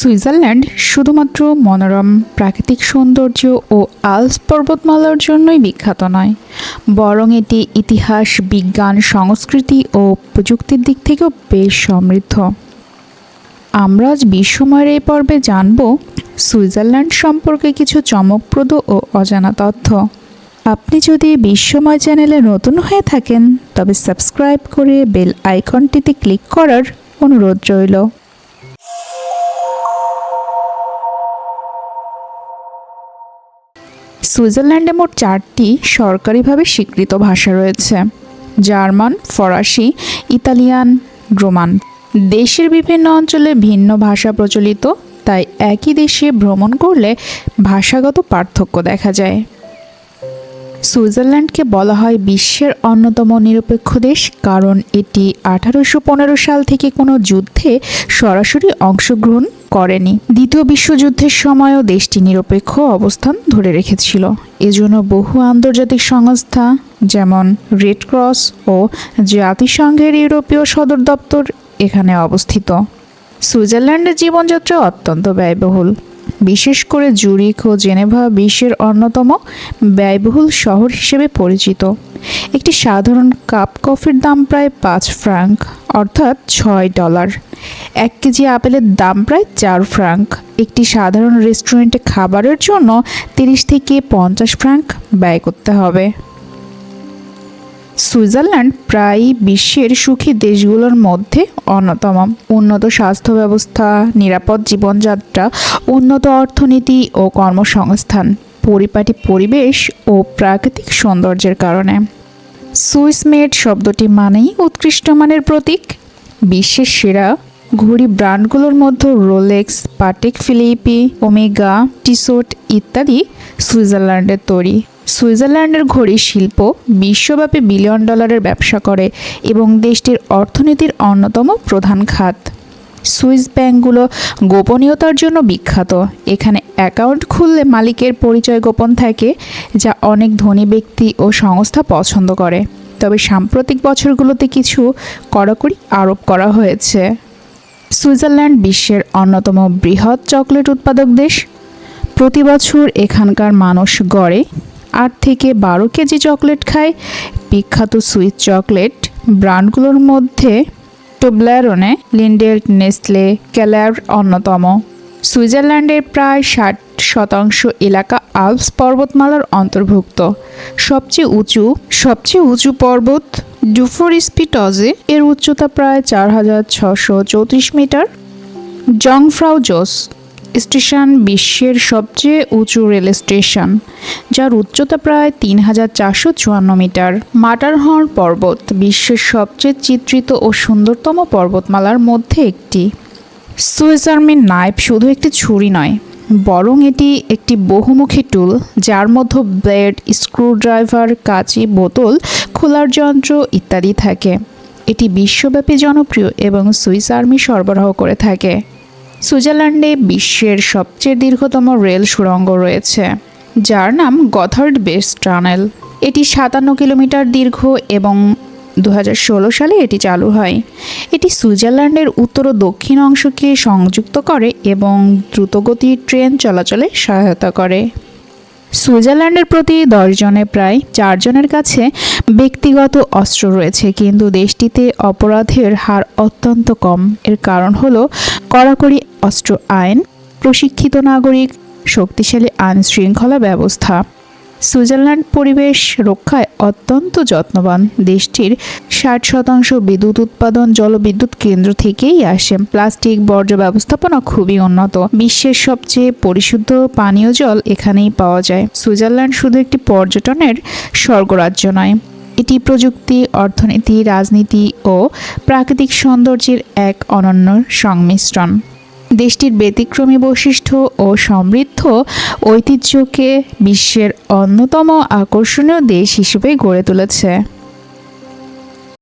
Switzerland শুধুমাত্র মনোরম, প্রাকৃতিক সৌন্দর্য ও আলস পর্বতমালার জন্যই বিখ্যাত নয়, বরং এটি ইতিহাস, বিজ্ঞান, সংস্কৃতি ও প্রযুক্তির দিক থেকেও বেশ সমৃদ্ধ। আমরা আজ বিশ্বময়ের এই পর্বে জানব সুইজারল্যান্ড সম্পর্কে কিছু চমকপ্রদ ও অজানা তথ্য। আপনি যদি বিশ্বময় চ্যানেলে নতুন হয়ে থাকেন, তবে সাবস্ক্রাইব করে বেল আইকনটিতে ক্লিক করার অনুরোধ রইল। সুইজারল্যান্ডে মোট চারটি সরকারিভাবে স্বীকৃত ভাষা রয়েছে। জার্মান, ফরাসি, ইতালিয়ান, রোমান। দেশের বিভিন্ন অঞ্চলে ভিন্ন ভাষা প্রচলিত, তাই একই দেশে ভ্রমণ করলে ভাষাগত পার্থক্য দেখা যায়। সুইজারল্যান্ডকে বলা হয় বিশ্বের অন্যতম নিরপেক্ষ দেশ, কারণ এটি আঠারোশো পনেরো সাল থেকে কোনো যুদ্ধে সরাসরি অংশগ্রহণ করেনি। দ্বিতীয় বিশ্বযুদ্ধের সময়ও দেশটি নিরপেক্ষ অবস্থান ধরে রেখেছিল। এজন্য বহু আন্তর্জাতিক সংস্থা, যেমন রেড ক্রস ও জাতিসংঘের ইউরোপীয় সদর দপ্তর এখানে অবস্থিত। সুইজারল্যান্ডের জীবনযাত্রা অত্যন্ত ব্যয়বহুল। বিশেষ করে জুরিক ও জেনেভা বিশ্বের অন্যতম ব্যয়বহুল শহর হিসেবে পরিচিত। একটি সাধারণ কাপ কফির দাম প্রায় পাঁচ ফ্রাঙ্ক, অর্থাৎ ছয় ডলার। এক কেজি আপেলের দাম প্রায় চার ফ্রাঙ্ক। একটি সাধারণ রেস্টুরেন্টে খাবারের জন্য তিরিশ থেকে পঞ্চাশ ফ্রাঙ্ক ব্যয় করতে হবে। সুইজারল্যান্ড প্রায় বিশ্বের সুখী দেশগুলোর মধ্যে অন্যতম। উন্নত স্বাস্থ্য ব্যবস্থা, নিরাপদ জীবনযাত্রা, উন্নত অর্থনীতি ও কর্মসংস্থান, পরিপাটি পরিবেশ ও প্রাকৃতিক সৌন্দর্যের কারণে। সুইস মেড শব্দটি মানেই উৎকৃষ্ট মানের প্রতীক। বিশ্বের সেরা ঘড়ি ব্র্যান্ডগুলোর মধ্যে Rolex Patek Philippe, Omega, Tissot ইত্যাদি সুইজারল্যান্ডের তৈরি। সুইজারল্যান্ডের ঘড়ি শিল্প বিশ্বব্যাপী বিলিয়ন ডলারের ব্যবসা করে এবং দেশটির অর্থনীতির অন্যতম প্রধান খাত। সুইস ব্যাংকগুলো গোপনীয়তার জন্য বিখ্যাত। এখানে অ্যাকাউন্ট খুললে মালিকের পরিচয় গোপন থাকে, যা অনেক ধনী ব্যক্তি ও সংস্থা পছন্দ করে। তবে সাম্প্রতিক বছরগুলোতে কিছু কড়াকড়ি আরোপ করা হয়েছে। সুইজারল্যান্ড বিশ্বের অন্যতম বৃহৎ চকলেট উৎপাদক দেশ। প্রতি বছর এখানকার মানুষ গড়ে আট থেকে বারো কেজি চকলেট খায়। বিখ্যাত সুইস চকলেট ব্র্যান্ডগুলোর মধ্যে টোবলারনে, লিন্ডেল, নেসলে ক্যালার অন্যতম। সুইজারল্যান্ডের প্রায় ষাট শতাংশ এলাকা আলপস পর্বতমালার অন্তর্ভুক্ত। সবচেয়ে উঁচু সবচেয়ে উঁচু পর্বত ডুফোর স্পিটজে। এর উচ্চতা প্রায় চার হাজার ছশো চৌত্রিশ মিটার। জংফ্রাউ জোস স্টেশন বিশ্বের সবচেয়ে উঁচু রেল স্টেশন, যার উচ্চতা প্রায় তিন হাজার চারশো চুয়ান্ন মিটার। মাটারহর্ন পর্বত বিশ্বের সবচেয়ে চিত্রিত ও সুন্দরতম পর্বতমালার মধ্যে একটি। সুইস আর্মির নাইফ শুধু একটি ছুরি নয়, বরং এটি একটি বহুমুখী টুল, যার মধ্যে ব্লেড, স্ক্রুড্রাইভার, কাঁচি, বোতল, খোলার যন্ত্র ইত্যাদি থাকে। এটি বিশ্বব্যাপী জনপ্রিয় এবং সুইস আর্মি সরবরাহ করে থাকে। সুইজারল্যান্ডে বিশ্বের সবচেয়ে দীর্ঘতম রেল সুড়ঙ্গ রয়েছে, যার নাম গথার্ড বেস টানেল। এটি সাতান্ন কিলোমিটার দীর্ঘ এবং দু হাজার ষোলো সালে এটি চালু হয়। এটি সুইজারল্যান্ডের উত্তর ও দক্ষিণ অংশকে সংযুক্ত করে এবং দ্রুতগতির ট্রেন চলাচলে সহায়তা করে। সুইজারল্যান্ডের প্রতি দশজনে প্রায় চারজনের কাছে ব্যক্তিগত অস্ত্র রয়েছে, কিন্তু দেশটিতে অপরাধের হার অত্যন্ত কম। এর কারণ হলো কড়াকড়ি অস্ত্র আইন, প্রশিক্ষিত নাগরিক, শক্তিশালী আইন শৃঙ্খলা ব্যবস্থা। সুইজারল্যান্ড পরিবেশ রক্ষায় অত্যন্ত যত্নবান। দেশটির ষাট শতাংশ বিদ্যুৎ উৎপাদন জলবিদ্যুৎ কেন্দ্র থেকেই আসে। প্লাস্টিক বর্জ্য ব্যবস্থাপনা খুবই উন্নত। বিশ্বের সবচেয়ে পরিশুদ্ধ পানীয় জল এখানেই পাওয়া যায়। সুইজারল্যান্ড শুধু একটি পর্যটনের স্বর্গরাজ্য নয়, এটি প্রযুক্তি, অর্থনীতি, রাজনীতি ও প্রাকৃতিক সৌন্দর্যের এক অনন্য সংমিশ্রণ। দেশটির ব্যতিক্রমী বৈশিষ্ট্য ও সমৃদ্ধ ঐতিহ্যকে বিশ্বের অন্যতম আকর্ষণীয় দেশ হিসেবে গড়ে তুলেছে।